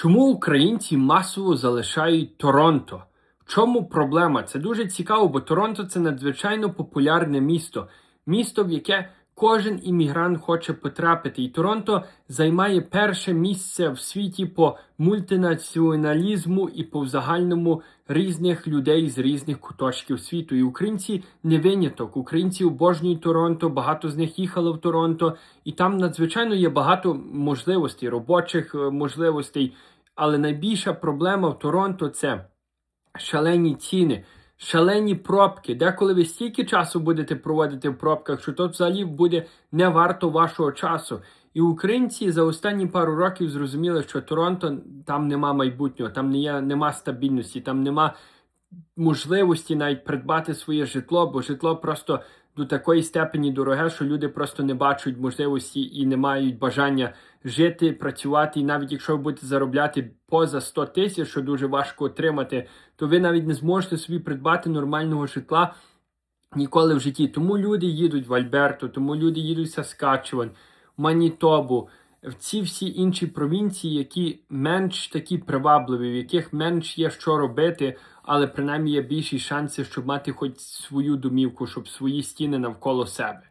Чому українці масово залишають Торонто? В чому проблема? Це дуже цікаво, бо Торонто це надзвичайно популярне місто, місто, в яке кожен іммігрант хоче потрапити. І Торонто займає перше місце в світі по мультинаціоналізму і по загальному різних людей з різних куточків світу. І українці не виняток. Українці обожнюють Торонто, багато з них їхало в Торонто, і там надзвичайно є багато можливостей, робочих е, можливостей. Але найбільша проблема в Торонто це шалені ціни, шалені пробки. Деколи ви стільки часу будете проводити в пробках, що то взагалі буде не варто вашого часу. І українці за останні пару років зрозуміли, що Торонто там нема майбутнього, там не є, нема стабільності, там нема можливості навіть придбати своє житло, бо житло просто до такої степені дороге, що люди просто не бачать можливості і не мають бажання жити, працювати. І навіть якщо ви будете заробляти поза 100 тисяч, що дуже важко отримати, то ви навіть не зможете собі придбати нормального житла. Ніколи в житті. Тому люди їдуть в Альберту, тому люди їдуть в Саскачеван, Манітобу, в ці всі інші провінції, які менш такі привабливі, в яких менш є що робити, але принаймні є більші шанси, щоб мати хоч свою домівку, щоб свої стіни навколо себе.